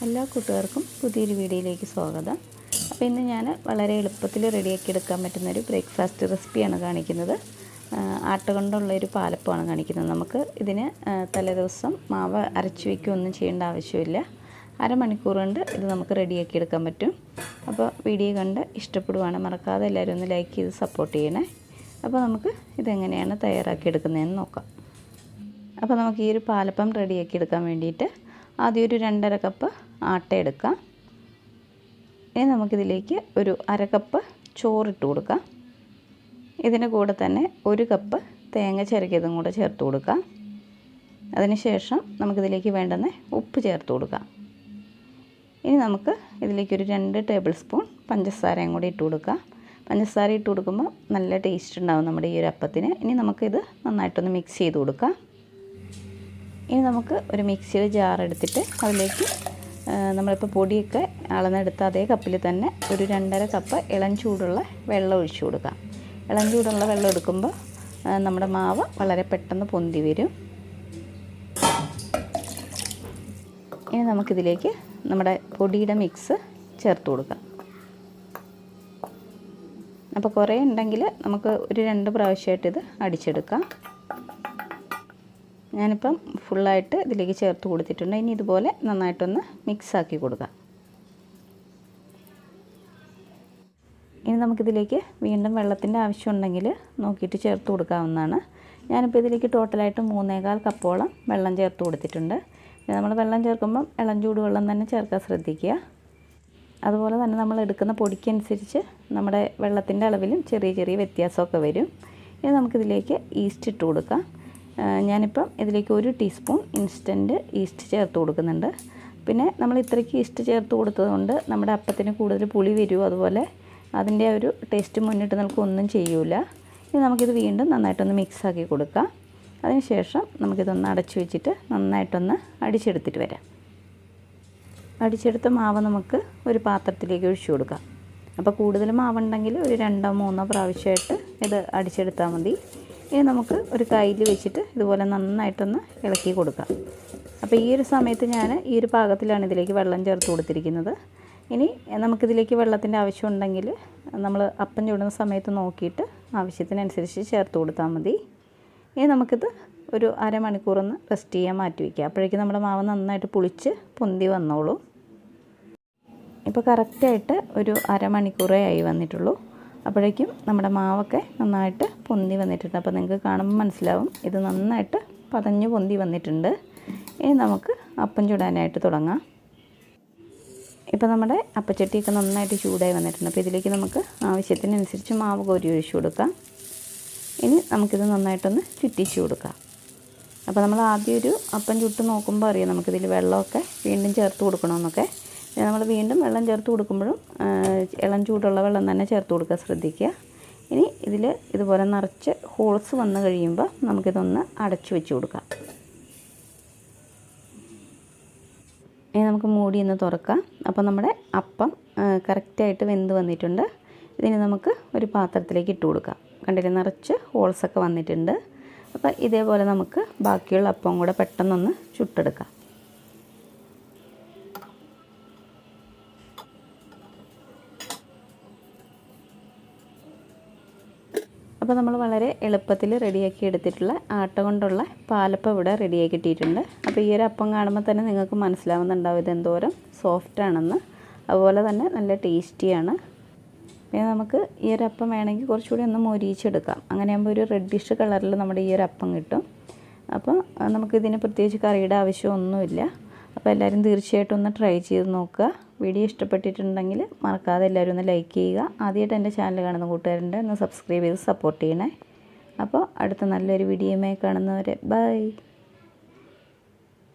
എല്ലാ കൂട്ടുകാർക്കും പുതിയൊരു വീഡിയോയിലേക്ക് സ്വാഗതം. അപ്പോൾ ഇന്ന് ഞാൻ വളരെ എളുപ്പത്തിൽ റെഡിയാക്കി എടുക്കാൻ പറ്റുന്ന ഒരു ബ്രേക്ക്ഫാസ്റ്റ് റെസിപ്പിയാണ് കാണിക്കുന്നത്. ആട്ട കൊണ്ടുള്ള ഒരു പാലപ്പമാണ് കാണിക്കുന്നത്. നമുക്ക് ഇതിന് തലേ തലേദിവസം മാവ് അരച്ച് വയ്ക്കുകയൊന്നും ചെയ്യേണ്ട ആവശ്യമില്ല. അരമണിക്കൂർ കൊണ്ട് ഇത് നമുക്ക് റെഡിയാക്കി എടുക്കാൻ പറ്റും. അപ്പോൾ വീഡിയോ കണ്ട് ഇഷ്ടപ്പെടുവാണ് മറക്കാതെ എല്ലാവരും ഒന്ന് ലൈക്ക് ചെയ്ത് സപ്പോർട്ട് ചെയ്യണേ. അപ്പോൾ നമുക്ക് ഇതെങ്ങനെയാണ് തയ്യാറാക്കി എടുക്കുന്നതെന്ന് നോക്കാം. അപ്പോൾ നമുക്ക് ഈ ഒരു പാലപ്പം റെഡിയാക്കി എടുക്കാൻ വേണ്ടിയിട്ട് ആദ്യം ഒരു രണ്ടര കപ്പ് ആട്ട എടുക്കാം. ഇനി നമുക്കിതിലേക്ക് ഒരു അര കപ്പ് ചോറിട്ട് കൊടുക്കാം. ഇതിന് കൂടെ തന്നെ ഒരു കപ്പ് തേങ്ങ ചിരകിയതും കൂടെ ചേർത്ത് കൊടുക്കാം. അതിനുശേഷം നമുക്കിതിലേക്ക് വേണ്ടുന്ന ഉപ്പ് ചേർത്ത് കൊടുക്കാം. ഇനി നമുക്ക് ഇതിലേക്കൊരു രണ്ട് ടേബിൾ സ്പൂൺ പഞ്ചസാരയും കൂടി ഇട്ട് കൊടുക്കാം. പഞ്ചസാര ഇട്ട് കൊടുക്കുമ്പോൾ നല്ല ടേസ്റ്റ് ഉണ്ടാവും നമ്മുടെ ഈ ഒരു അപ്പത്തിന്. ഇനി നമുക്കിത് നന്നായിട്ടൊന്ന് മിക്സ് ചെയ്ത് കൊടുക്കാം. ഇനി നമുക്ക് ഒരു മിക്സിയുടെ ജാർ എടുത്തിട്ട് അതിലേക്ക് നമ്മളിപ്പോൾ പൊടിയൊക്കെ അളന്നെടുത്ത അതേ കപ്പിൽ തന്നെ ഒരു രണ്ടര കപ്പ് ഇളം ചൂടുള്ള വെള്ളം ഒഴിച്ചു കൊടുക്കാം. ഇളം ചൂടുള്ള വെള്ളം എടുക്കുമ്പോൾ നമ്മുടെ മാവ് വളരെ പെട്ടെന്ന് പൊന്തി വരും. ഇനി നമുക്കിതിലേക്ക് നമ്മുടെ പൊടിയുടെ മിക്സ് ചേർത്ത് കൊടുക്കാം. അപ്പോൾ കുറേ ഉണ്ടെങ്കിൽ നമുക്ക് ഒരു രണ്ട് പ്രാവശ്യമായിട്ട് ഇത് അടിച്ചെടുക്കാം. ഞാനിപ്പം ഫുള്ളായിട്ട് ഇതിലേക്ക് ചേർത്ത് കൊടുത്തിട്ടുണ്ട്. ഇനി ഇതുപോലെ നന്നായിട്ടൊന്ന് മിക്സാക്കി കൊടുക്കാം. ഇനി നമുക്കിതിലേക്ക് വീണ്ടും വെള്ളത്തിന്റെ ആവശ്യമുണ്ടെങ്കിൽ നോക്കിയിട്ട് ചേർത്ത് കൊടുക്കാവുന്നതാണ്. ഞാനിപ്പോൾ ഇതിലേക്ക് ടോട്ടലായിട്ട് മൂന്നേകാൽ കപ്പോളം വെള്ളം ചേർത്ത് കൊടുത്തിട്ടുണ്ട്. നമ്മൾ വെള്ളം ചേർക്കുമ്പം ഇളം ചൂടുവെള്ളം തന്നെ ചേർക്കാൻ ശ്രദ്ധിക്കുക. അതുപോലെ തന്നെ നമ്മൾ എടുക്കുന്ന പൊടിക്കനുസരിച്ച് നമ്മുടെ വെള്ളത്തിന്റെ അളവിലും ചെറിയ ചെറിയ വ്യത്യാസമൊക്കെ വരും. ഇനി നമുക്കിതിലേക്ക് ഈസ്റ്റ് ഇട്ട് കൊടുക്കാം. ഞാനിപ്പം ഇതിലേക്ക് ഒരു ടീസ്പൂൺ ഇൻസ്റ്റന്റ് ഈസ്റ്റ് ചേർത്ത് കൊടുക്കുന്നുണ്ട്. പിന്നെ നമ്മൾ ഇത്രയ്ക്ക് ഈസ്റ്റ് ചേർത്ത് കൊടുത്തതുകൊണ്ട് നമ്മുടെ അപ്പത്തിന് കൂടുതൽ പുളി വരുമോ അതുപോലെ അതിന്റെ ഒരു ടേസ്റ്റ് മുന്നിട്ട് നിൽക്കൊന്നും ചെയ്യൂല. ഇനി നമുക്കിത് വീണ്ടും നന്നായിട്ടൊന്ന് മിക്സാക്കി കൊടുക്കാം. അതിനുശേഷം നമുക്കിതൊന്ന് അടച്ചു വെച്ചിട്ട് നന്നായിട്ടൊന്ന് അടിച്ചെടുത്തിട്ട് വരാം. അടിച്ചെടുത്ത മാവ് നമുക്ക് ഒരു പാത്രത്തിലേക്ക് ഒഴിച്ചു കൊടുക്കാം. അപ്പോൾ കൂടുതൽ മാവുണ്ടെങ്കിൽ ഒരു രണ്ടോ മൂന്നോ പ്രാവശ്യമായിട്ട് ഇത് അടിച്ചെടുത്താൽ മതി. ഇനി നമുക്ക് ഒരു കയ്യിൽ വെച്ചിട്ട് ഇതുപോലെ നന്നായിട്ടൊന്ന് ഇളക്കി കൊടുക്കാം. അപ്പോൾ ഈ ഒരു സമയത്ത് ഞാൻ ഈ ഒരു പാകത്തിലാണ് ഇതിലേക്ക് വെള്ളം ചേർത്ത് കൊടുത്തിരിക്കുന്നത്. ഇനി നമുക്കിതിലേക്ക് വെള്ളത്തിന്റെ ആവശ്യമുണ്ടെങ്കിൽ നമ്മൾ അപ്പം ചൂടുന്ന സമയത്ത് നോക്കിയിട്ട് ആവശ്യത്തിനനുസരിച്ച് ചേർത്ത് കൊടുത്താൽ മതി. ഇനി നമുക്കിത് ഒരു അരമണിക്കൂറൊന്ന് റെസ്റ്റ് ചെയ്യാൻ മാറ്റി വയ്ക്കുക അപ്പോഴേക്കും നമ്മുടെ മാവ് നന്നായിട്ട് പുളിച്ച് പൊന്തി വന്നോളൂ. ഇപ്പോൾ കറക്റ്റായിട്ട് ഒരു അരമണിക്കൂറേ ആയി വന്നിട്ടുള്ളൂ. അപ്പോഴേക്കും നമ്മുടെ മാവൊക്കെ നന്നായിട്ട് പൊന്തി വന്നിട്ടുണ്ട്. അപ്പോൾ നിങ്ങൾക്ക് കാണുമ്പോൾ മനസ്സിലാവും. ഇത് നന്നായിട്ട് പതഞ്ഞു പൊന്തി വന്നിട്ടുണ്ട്. ഇനി നമുക്ക് അപ്പം ചുടാനായിട്ട് തുടങ്ങാം. ഇപ്പോൾ നമ്മുടെ അപ്പച്ചട്ടിയൊക്കെ നന്നായിട്ട് ചൂടായി വന്നിട്ടുണ്ട്. അപ്പോൾ ഇതിലേക്ക് നമുക്ക് ആവശ്യത്തിനനുസരിച്ച് മാവ് കോരി ഒഴിച്ചു കൊടുക്കാം. ഇനി നമുക്കിത് നന്നായിട്ടൊന്ന് ചുറ്റിച്ചു കൊടുക്കാം. അപ്പോൾ നമ്മൾ ആദ്യം ഒരു അപ്പം ചുട്ട് നോക്കുമ്പോൾ അറിയാം നമുക്കിതിൽ വെള്ളമൊക്കെ വീണ്ടും ചേർത്ത് കൊടുക്കണമെന്നൊക്കെ. നമ്മൾ വീണ്ടും വെള്ളം ചേർത്ത് കൊടുക്കുമ്പോഴും ഇളം ചൂടുള്ള വെള്ളം തന്നെ ചേർത്ത് കൊടുക്കാൻ ശ്രദ്ധിക്കുക. ഇനി ഇതിൽ ഇതുപോലെ നിറച്ച് ഹോൾസ് വന്നു കഴിയുമ്പോൾ നമുക്കിതൊന്ന് അടച്ചു വെച്ച് കൊടുക്കാം. ഇനി നമുക്ക് മൂടി ഒന്ന് തുറക്കാം. അപ്പോൾ നമ്മുടെ അപ്പം കറക്റ്റായിട്ട് വെന്ത് വന്നിട്ടുണ്ട്. ഇതിന് നമുക്ക് ഒരു പാത്രത്തിലേക്ക് ഇട്ട് കൊടുക്കാം. കണ്ടില്ലേ നിറച്ച് ഹോൾസൊക്കെ വന്നിട്ടുണ്ട്. അപ്പോൾ ഇതേപോലെ നമുക്ക് ബാക്കിയുള്ള അപ്പം കൂടെ പെട്ടെന്നൊന്ന് ചുട്ടെടുക്കാം. അപ്പോൾ നമ്മൾ വളരെ എളുപ്പത്തിൽ റെഡിയാക്കി എടുത്തിട്ടുള്ള ആട്ട കൊണ്ടുള്ള പാലപ്പം ഇവിടെ റെഡിയാക്കി ഇട്ടിട്ടുണ്ട്. അപ്പോൾ ഈ ഒരു അപ്പം കാണുമ്പോൾ തന്നെ നിങ്ങൾക്ക് മനസ്സിലാവുന്നുണ്ടാവും ഇത് എന്തോരം സോഫ്റ്റ് ആണെന്ന്. അതുപോലെ തന്നെ നല്ല ടേസ്റ്റിയാണ് പിന്നെ നമുക്ക് ഈ ഒരു അപ്പം വേണമെങ്കിൽ കുറച്ചുകൂടി ഒന്ന് മൊരിയിച്ചെടുക്കാം. അങ്ങനെയാകുമ്പോൾ ഒരു റെഡിഷ് കളറിൽ നമ്മുടെ ഈ ഒരു അപ്പം കിട്ടും. അപ്പോൾ നമുക്കിതിന് പ്രത്യേകിച്ച് കറിയുടെ ആവശ്യമൊന്നുമില്ല. അപ്പോൾ എല്ലാവരും തീർച്ചയായിട്ടും ഒന്ന് ട്രൈ ചെയ്ത് നോക്കുക. വീഡിയോ ഇഷ്ടപ്പെട്ടിട്ടുണ്ടെങ്കിൽ മറക്കാതെ എല്ലാവരും ഒന്ന് ലൈക്ക് ചെയ്യുക. ആദ്യമായിട്ട് എന്റെ ചാനൽ കാണുന്ന കൂട്ടുകാരുണ്ട് ഒന്ന് സബ്സ്ക്രൈബ് ചെയ്ത് സപ്പോർട്ട് ചെയ്യണേ. അപ്പോൾ അടുത്ത നല്ലൊരു വീഡിയോയുമായി കാണുന്നവരെ ബൈ